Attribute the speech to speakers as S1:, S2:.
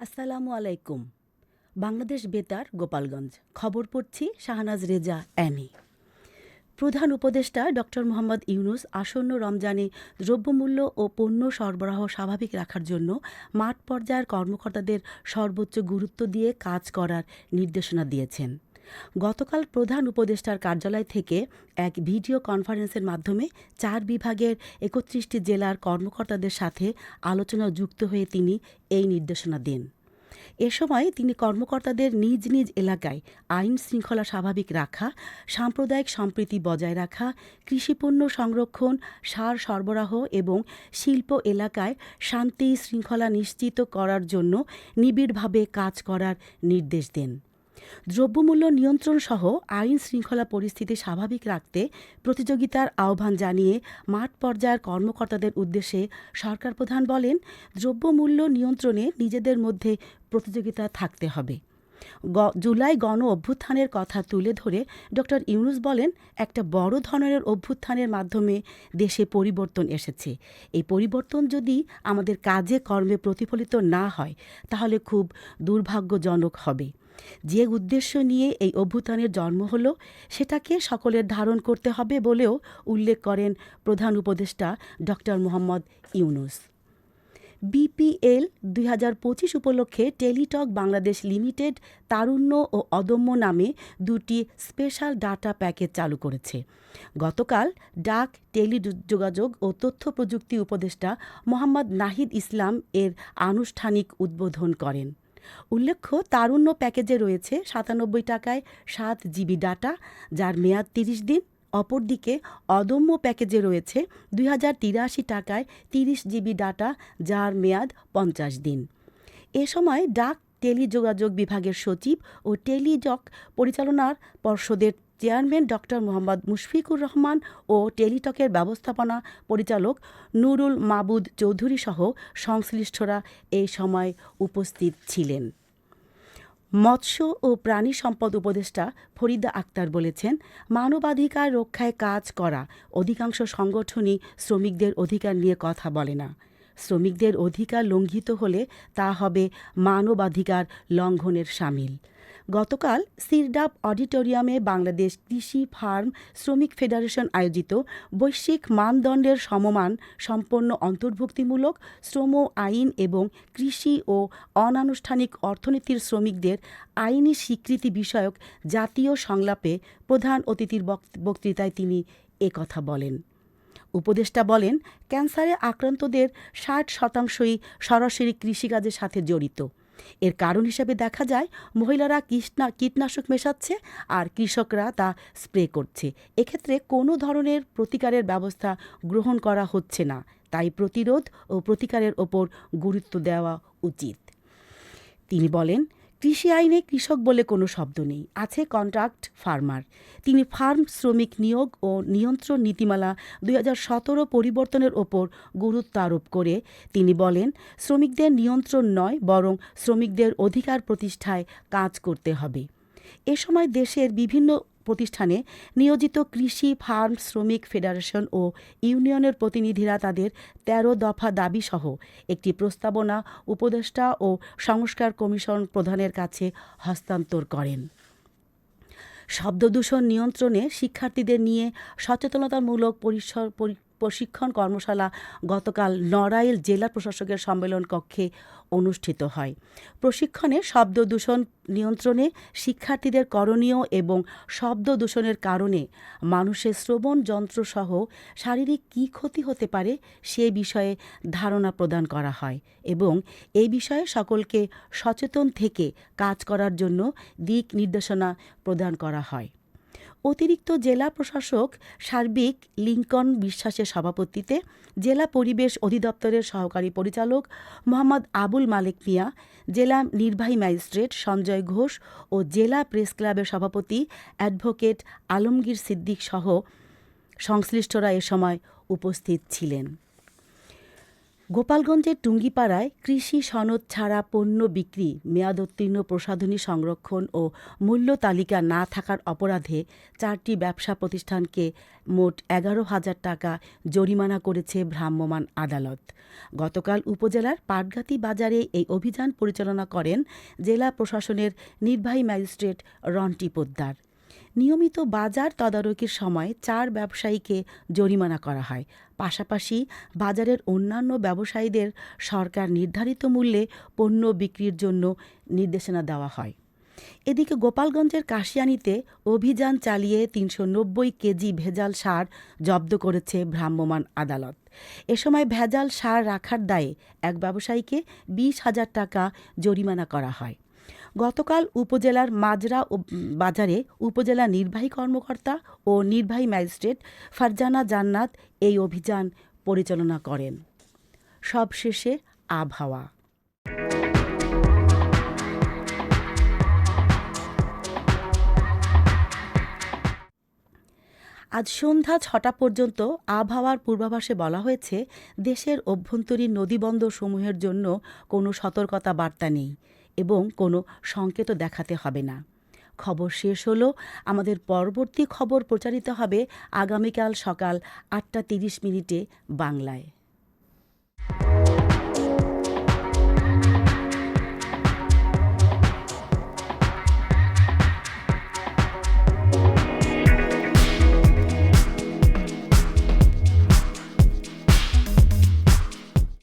S1: আসসালামু আলাইকুম। বাংলাদেশ বেতার, গোপালগঞ্জ। খবর পড়ছি শাহনাজ রেজা অ্যানি প্রধান উপদেষ্টা ডক্টর মোহাম্মদ ইউনুস আসন্ন রমজানে দ্রব্যমূল্য ও পণ্য সরবরাহ স্বাভাবিক রাখার জন্য মাঠ পর্যায়ের কর্মকর্তাদের সর্বোচ্চ গুরুত্ব দিয়ে কাজ করার নির্দেশনা দিয়েছেন। গতকাল প্রধান উপদেষ্টার কার্যালয় থেকে এক ভিডিও কনফারেন্সের মাধ্যমে চার বিভাগের একত্রিশটি জেলার কর্মকর্তাদের সাথে আলোচনা যুক্ত হয়ে তিনি এই নির্দেশনা দেন। এ সময় তিনি কর্মকর্তাদের নিজ নিজ এলাকায় আইন শৃঙ্খলা স্বাভাবিক রাখা, সাম্প্রদায়িক সম্প্রীতি বজায় রাখা কৃষিপণ্য সংরক্ষণ, সার সরবরাহ এবং শিল্প এলাকায় শান্তি শৃঙ্খলা নিশ্চিত করার জন্য নিবিড়ভাবে কাজ করার নির্দেশ দেন। দ্রব্যমূল্য নিয়ন্ত্রণ সহ আইন শৃঙ্খলা পরিস্থিতি স্বাভাবিক রাখতে প্রতিযোগিতার আহ্বান জানিয়ে মাঠ পর্যায়ের কর্মকর্তাদের উদ্দেশ্যে সরকার প্রধান বলেন, দ্রব্যমূল্য নিয়ন্ত্রণে নিজেদের মধ্যে প্রতিযোগিতা থাকতে হবে। জুলাই গণ অভ্যুত্থানের কথা তুলে ধরে ড ইউনুস বলেন, একটা বড় ধরনের অভ্যুত্থানের মাধ্যমে দেশে পরিবর্তন এসেছে। এই পরিবর্তন যদি আমাদের কাজে, কর্মে প্রতিফলিত না হয়, তাহলে খুব দুর্ভাগ্যজনক হবে। যে উদ্দেশ্য নিয়ে এই অভ্যুত্থানের জন্ম হল, সেটাকে সকলের ধারণ করতে হবে বলেও উল্লেখ করেন প্রধান উপদেষ্টা ড মোহাম্মদ ইউনুস। বিপিএল দুই হাজার পঁচিশ উপলক্ষে টেলিটক বাংলাদেশ লিমিটেড তারুণ্য ও অদম্য নামে দুটি স্পেশাল ডাটা প্যাকেজ চালু করেছে। গতকাল ডাক টেলি যোগাযোগ ও তথ্য প্রযুক্তি উপদেষ্টা মোহাম্মদ নাহিদ ইসলাম এর আনুষ্ঠানিক উদ্বোধন করেন। উল্লেখ্য, তারুণ্য প্যাকেজে রয়েছে সাতানব্বই টাকায় সাত জিবি ডাটা, যার মেয়াদ তিরিশ দিন। অপরদিকে অদম্য প্যাকেজে রয়েছে দুই হাজার তিরাশি টাকায় তিরিশ জিবি ডাটা, যার মেয়াদ পঞ্চাশ দিন। এ সময় ডাক টেলিযোগাযোগ বিভাগের সচিব ও টেলিজক পরিচালনার পর্ষদের চেয়ারম্যান ডক্টর মোহাম্মদ মুশফিকুর রহমান ও টেলিটকের ব্যবস্থাপনা পরিচালক নুরুল মাবুদ চৌধুরী সহ সংশ্লিষ্টরা এই সময় উপস্থিত ছিলেন। মৎস্য ও প্রাণী সম্পদ উপদেষ্টা ফরিদা আক্তার বলেছেন, মানবাধিকার রক্ষায় কাজ করা অধিকাংশ সংগঠনই শ্রমিকদের অধিকার নিয়ে কথা বলে না। শ্রমিকদের অধিকার লঙ্ঘিত হলে তা হবে মানবাধিকার লঙ্ঘনের সামিল। গতকাল সিরডাপ অডিটোরিয়ামে বাংলাদেশ কৃষি ফার্ম শ্রমিক ফেডারেশন আয়োজিত বৈশ্বিক মানদণ্ডের সমমান সম্পন্ন অন্তর্ভুক্তিমূলক শ্রম আইন এবং কৃষি ও অনানুষ্ঠানিক অর্থনীতির শ্রমিকদের আইনি স্বীকৃতি বিষয়ক জাতীয় সংলাপে প্রধান অতিথির বক্ত- বক্তৃতায় তিনি একথা বলেন। উপদেষ্টা বলেন, ক্যান্সারে আক্রান্তদের ষাট শতাংশই সরাসরি কৃষিকাজের সাথে জড়িত। এর কারণ হিসেবে দেখা যায়, মহিলারা কীটনা- কীটনাশক মেশাচ্ছে আর কৃষকরা তা স্প্রে করছে। এক্ষেত্রে কোনো ধরনের প্রতিকারের ব্যবস্থা গ্রহণ করা হচ্ছে না। তাই প্রতিরোধ ও প্রতিকারের ওপর গুরুত্ব দেওয়া উচিত। তিনি বলেন কৃষি আইনে কৃষক বলে কোনো শব্দ নেই। আছে কন্ট্রাক্ট ফার্মার। তিনি ফার্ম শ্রমিক নিয়োগ ও নিয়ন্ত্রণ নীতিমালা দু হাজার সতেরো পরিবর্তনের ওপর গুরুত্ব আরোপ করে। তিনি বলেন, শ্রমিকদের নিয়ন্ত্রণ নয়, বরং শ্রমিকদের অধিকার প্রতিষ্ঠায় কাজ করতে হবে। এ সময় দেশের বিভিন্ন প্রতিষ্ঠানে নিয়োজিত কৃষি ফার্ম, শ্রমিক ফেডারেশন ও ইউনিয়নের প্রতিনিধিরা তাদের তেরো দফা দাবি সহ একটি প্রস্তাবনা, উপদেষ্টা ও সংস্কার কমিশন প্রধানের কাছে হস্তান্তর করেন। শব্দদূষণ নিয়ন্ত্রণে শিক্ষার্থীদের নিয়ে সচেতনতামূলক পরিসর পরি- প্রশিক্ষণ কর্মশালা গতকাল নড়াইল জেলা প্রশাসকের সম্মেলন কক্ষে অনুষ্ঠিত হয়। প্রশিক্ষণে শব্দ দূষণ নিয়ন্ত্রণে শিক্ষার্থীদের করণীয় এবং শব্দ দূষণের কারণে মানুষের শ্রবণ যন্ত্রসহ শারীরিক কী ক্ষতি হতে পারে সে বিষয়ে ধারণা প্রদান করা হয় এবং এই বিষয়ে সকলকে সচেতন থেকে কাজ করার জন্য দিক নির্দেশনা প্রদান করা হয়। অতিরিক্ত জেলা প্রশাসক সার্বিক লিঙ্কন বিশ্বাসের সভাপতিতে জেলা পরিবেশ অধিদপ্তরের সহকারী পরিচালক মোহাম্মদ আবুল মালিক মিয়া, জেলা নির্বাহী ম্যাজিস্ট্রেট সঞ্জয় ঘোষ ও জেলা প্রেস ক্লাবের সভাপতি অ্যাডভোকেট আলমগীর সিদ্দিক সহ সংশ্লিষ্টরা এ সময় উপস্থিত ছিলেন। গোপালগঞ্জের টুঙ্গিপাড়ায় কৃষি সনদ ছাড়া পণ্য বিক্রি মেয়াদোত্তীর্ণ প্রসাধনী সংরক্ষণ ও মূল্য তালিকা না থাকার অপরাধে চারটি ব্যবসা প্রতিষ্ঠানকে মোট এগারো হাজার টাকা জরিমানা করেছে ভ্রাম্যমাণ আদালত। গতকাল উপজেলার পাটগাতি বাজারে এই অভিযান পরিচালনা করেন জেলা প্রশাসনের নির্বাহী ম্যাজিস্ট্রেট রন্টি পোদ্দার। নিয়মিত বাজার তদারকির সময় চার ব্যবসায়ীকে জরিমানা করা হয়। পাশাপাশি বাজারের অন্যান্য ব্যবসায়ীদের সরকার নির্ধারিত মূল্যে পণ্য বিক্রির জন্য নির্দেশনা দেওয়া হয়। এদিকে গোপালগঞ্জের কাশিয়ানিতে অভিযান চালিয়ে তিনশো নব্বই কেজি ভেজাল সার জব্দ করেছে ভ্রাম্যমাণ আদালত। এ সময় ভেজাল সার রাখার দায়ে এক ব্যবসায়ীকে বিশ হাজার টাকা জরিমানা করা হয়। গতকাল উপজেলার মাজরা ও বাজারে উপজেলা নির্বাহী কর্মকর্তা ও নির্বাহী ম্যাজিস্ট্রেট ফারজানা জান্নাত এই অভিযান পরিচালনা করেন। সবশেষে আবহাওয়া। আজ সন্ধ্যা ছটা পর্যন্ত আবহাওয়ার পূর্বাভাসে বলা হয়েছে, দেশের অভ্যন্তরীণ নদীবন্দর সমূহের জন্য কোনো সতর্কতা বার্তা নেই। এবং কোনো সংকেতও দেখাতে হবে না। খবর শেষ হলো, আমাদের পরবর্তী খবর প্রচারিত হবে আগামীকাল সকাল আটটা তিরিশ মিনিটে বাংলায়।